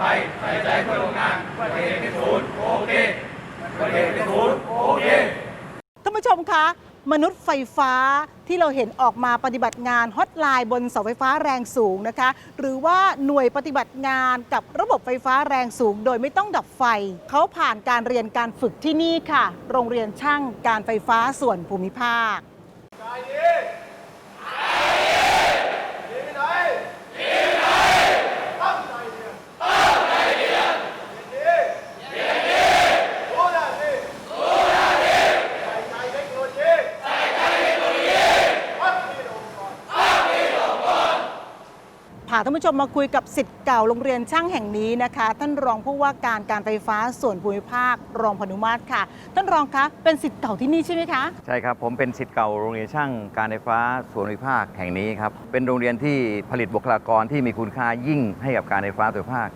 ภัยใส่ใจเพื่อโรงงานอุบัติเหตุที่ศูนย์โอเคอุบัติเหตุที่ศูนย์โอเคท่านผู้ชมคะมนุษย์ไฟฟ้าที่เราเห็นออกมาปฏิบัติงานฮอตไลน์บนเสาไฟฟ้าแรงสูงนะคะ หรือว่าหน่วยปฏิบัติงานกับระบบไฟฟ้าแรงสูง โดยไม่ต้องดับไฟ เขาผ่านการเรียนการฝึกที่นี่ค่ะ โรงเรียนช่างการไฟฟ้าส่วนภูมิภาค พา ท่านผู้ชมมาคุยกับสิทธิ์เก่าโรงเรียนช่างแห่งนี้นะคะ ท่านรองผู้ว่าการการไฟฟ้าส่วนภูมิภาค รองพนุมาตรค่ะ ท่านรองคะเป็นสิทธิ์เก่าที่นี่ใช่ไหมคะ ใช่ครับ ผมเป็นสิทธิ์เก่าโรงเรียนช่างการไฟฟ้าส่วนภูมิภาคแห่งนี้ครับ เป็นโรงเรียนที่ผลิตบุคลากรที่มีคุณค่ายิ่งให้กับการไฟฟ้าส่วนภูมิภาค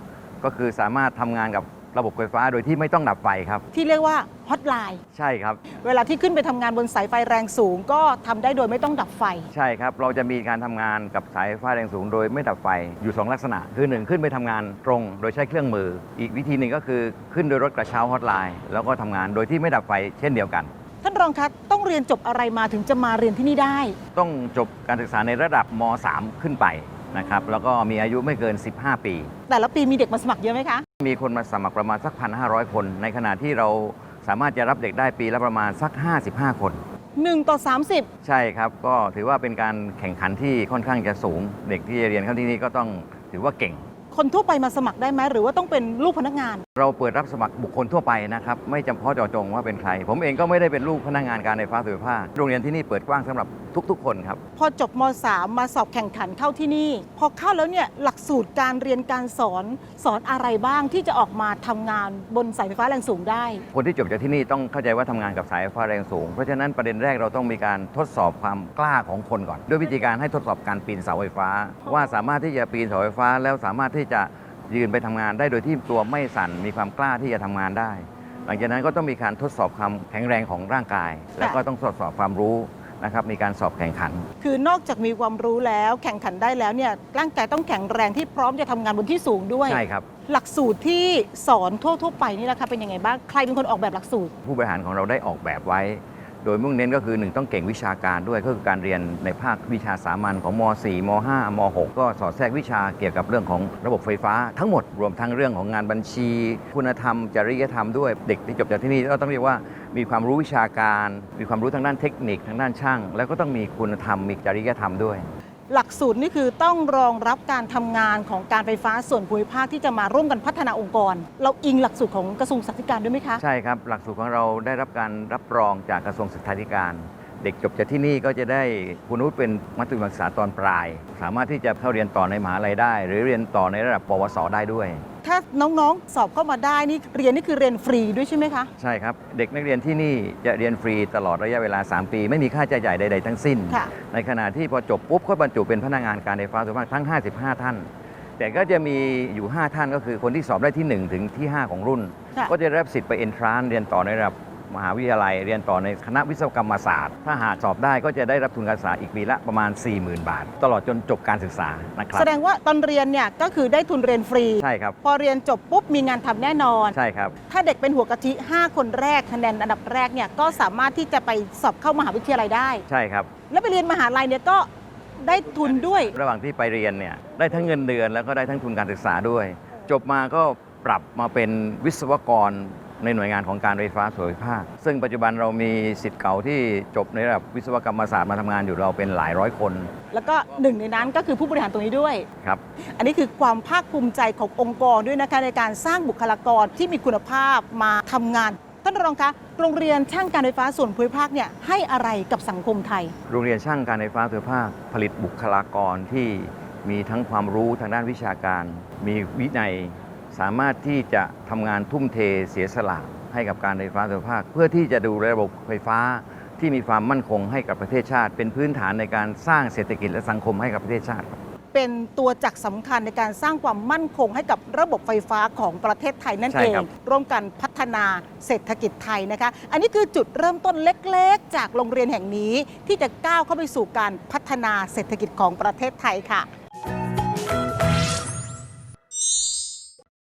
ก็คือสามารถทำงานกับ ระบบไฟฟ้าโดยที่ไม่ต้องดับไฟครับ ที่เรียกว่าฮอตไลน์ใช่ครับ เวลาที่ขึ้นไปทำงานบนสายไฟแรงสูง ก็ทำได้โดยไม่ต้องดับไฟ ใช่ครับ เราจะมีการทำงานกับสายไฟฟ้าแรงสูงโดยไม่ดับไฟอยู่ 2 ลักษณะ คือ 1 ขึ้นไปทำงานตรง โดยใช้เครื่องมือ อีกวิธีหนึ่งก็คือขึ้นโดยรถกระเช้าฮอตไลน์แล้วก็ทำงานโดยที่ไม่ดับไฟเช่นเดียวกัน ท่านรองคะต้องเรียนจบอะไรมาถึงจะมาเรียนที่นี่ได้ ต้องจบการศึกษาในระดับม .3 ขึ้นไป นะครับแล้วก็มีอายุไม่เกิน 15 ปี แต่ละปีมีเด็กมาสมัครเยอะไหมคะ มีคนมาสมัครประมาณสัก 1,500 คน ในขณะที่เราสามารถจะรับเด็กได้ปีละประมาณสัก 55 คน 1 ต่อ 30 ใช่ครับก็ถือว่าเป็นการแข่งขันที่ค่อนข้างจะสูง เด็กที่จะเรียนเข้าที่นี่ก็ต้องถือว่าเก่ง คนทั่วไปมาสมัครได้ไหมหรือว่าต้องเป็นลูกพนักงาน เราเปิดรับสมัครบุคคลทั่วไปนะครับ ไม่จำเพาะเจาะจงว่าเป็นใคร ผมเองก็ไม่ได้เป็นลูกพนักงานการไฟฟ้าส่วนภูมิภาคโรงเรียนที่นี่เปิดกว้างสำหรับทุก ๆ คนครับ พอจบม .3 มาสอบแข่งขันเข้าที่นี่ พอเข้าแล้วเนี่ยหลักสูตรการเรียนการสอนสอนอะไรบ้างที่จะออกมาทำงานบนสายไฟฟ้าแรงสูงได้ คนที่จบจากที่นี่ต้องเข้าใจว่าทำงานกับสายไฟฟ้าแรงสูง เพราะฉะนั้นประเด็นแรกเราต้องมีการทดสอบความกล้าของคนก่อน ด้วยวิธีการให้ทดสอบการปีนเสาไฟฟ้า ว่าสามารถที่จะปีนเสาไฟฟ้าแล้วสามารถที่จะ ยืนไปทำงานได้โดยที่ตัวไม่สั่นมีความกล้าที่จะทำงานได้ หลังจากนั้นก็ต้องมีการทดสอบความแข็งแรงของร่างกาย แล้วก็ต้องทดสอบความรู้นะครับมีการสอบแข่งขัน คือนอกจากมีความรู้แล้วแข่งขันได้แล้วเนี่ยร่างกายต้องแข็งแรงที่พร้อมจะทำงานบนที่สูงด้วยใช่ครับหลักสูตรที่สอนทั่วๆไปนี่แหละคะเป็นยังไงบ้างใครเป็นคนออกแบบหลักสูตร ผู้บริหารของเราได้ออกแบบไว้ โดยมุ่งเน้นก็คือ 1 ต้องเก่งวิชาการด้วยก็คือการเรียนในภาควิชาสามัญของม .4 ม .5 ม .6 ก็สอดแทรกวิชาเกี่ยวกับเรื่องของระบบไฟฟ้า ทั้งหมดรวมทั้งเรื่องของงานบัญชี คุณธรรม จริยธรรมด้วยเด็กที่จบจากที่นี่ก็ต้องเรียกว่ามีความรู้วิชาการ มีความรู้ทางด้านเทคนิคทางด้านช่าง แล้วก็ต้องมีคุณธรรมมีจริยธรรมด้วย หลักสูตรนี่คือต้องรองรับการทำงานของการไฟฟ้าส่วนภูมิภาคที่จะมาร่วมกันพัฒนาองค์กร เราอิงหลักสูตรของกระทรวงศึกษาธิการด้วยไหมคะ ใช่ครับ หลักสูตรของเราได้รับการรับรองจากกระทรวงศึกษาธิการ เด็กจบจากที่นี่ก็จะได้คุณวุฒิเป็นมัธยมศึกษาตอนปลาย สามารถที่จะเข้าเรียนต่อในมหาลัยได้ หรือเรียนต่อในระดับปวสได้ด้วย ถ้าน้องๆ สอบเข้ามาได้นี่เรียนนี่คือเรียนฟรีด้วยใช่ไหมคะ ใช่ครับ เด็กนักเรียนที่นี่จะเรียนฟรีตลอดระยะเวลา 3 ปี ไม่มีค่าใช้จ่ายใดๆทั้งสิ้น ค่ะ ในขณะที่พอจบปุ๊บก็บรรจุเป็นพนักงานการไฟฟ้าส่วนมากทั้ง 55 ท่าน แต่ก็จะมีอยู่ 5 ท่านก็คือคนที่สอบได้ที่ 1 ถึงที่ 5 ของรุ่น ค่ะ ก็จะได้รับสิทธิ์ไปเอนทรานเรียนต่อในระดับ มหาวิทยาลัยเรียนต่อในคณะวิศวกรรมศาสตร์ ถ้าหากสอบได้ก็จะได้รับทุนการศึกษาอีกปีละประมาณ 40,000 บาท ตลอดจนจบการศึกษานะครับแสดงว่าตอนเรียนเนี่ยก็คือได้ทุนเรียนฟรี ใช่ครับ พอเรียนจบปุ๊บมีงานทำแน่นอน ใช่ครับ ถ้าเด็กเป็นหัวกะทิ 5 คนแรกคะแนนอันดับแรกเนี่ยก็สามารถที่จะไปสอบเข้ามหาวิทยาลัยได้ ใช่ครับ แล้วไปเรียนมหาลัยเนี่ยก็ได้ทุนด้วย ระหว่างที่ไปเรียนเนี่ยได้ทั้งเงินเดือนแล้วก็ได้ทั้งทุนการศึกษาด้วย จบมาก็ปรับมาเป็นวิศวกร ในหน่วยงานของการไฟฟ้าส่วนภูมิภาค ซึ่งปัจจุบันเรามีสิทธิ์เก่าที่จบในระดับวิศวกรรมศาสตร์มาทำงานอยู่เราเป็นหลายร้อยคน แล้วก็หนึ่งในนั้นก็คือผู้บริหารตรงนี้ด้วยครับ อันนี้คือความภาคภูมิใจขององค์กรด้วยนะคะในการสร้างบุคลากรที่มีคุณภาพมาทำงานท่านรองคะโรงเรียนช่างการไฟฟ้าส่วนภูมิภาคเนี่ยให้อะไรกับสังคมไทย โรงเรียนช่างการไฟฟ้าส่วนภูมิภาค ผลิตบุคลากรที่มีทั้งความรู้ทางด้านวิชาการ มีวินัย สามารถที่จะทำงานทุ่มเทเสียสละให้กับการไฟฟ้าส่วนภูมิภาค เพื่อที่จะดูแลระบบไฟฟ้าที่มีความมั่นคงให้กับประเทศชาติ เป็นพื้นฐานในการสร้างเศรษฐกิจและสังคมให้กับประเทศชาติครับเป็นตัวจักรสำคัญในการสร้างความมั่นคงให้กับระบบไฟฟ้าของประเทศไทยนั่นใช่เองครับร่วมกันพัฒนาเศรษฐกิจไทยนะคะ อันนี้คือจุดเริ่มต้นเล็กๆ จากโรงเรียนแห่งนี้ที่จะก้าวเข้าไปสู่การพัฒนาเศรษฐกิจของประเทศไทยค่ะ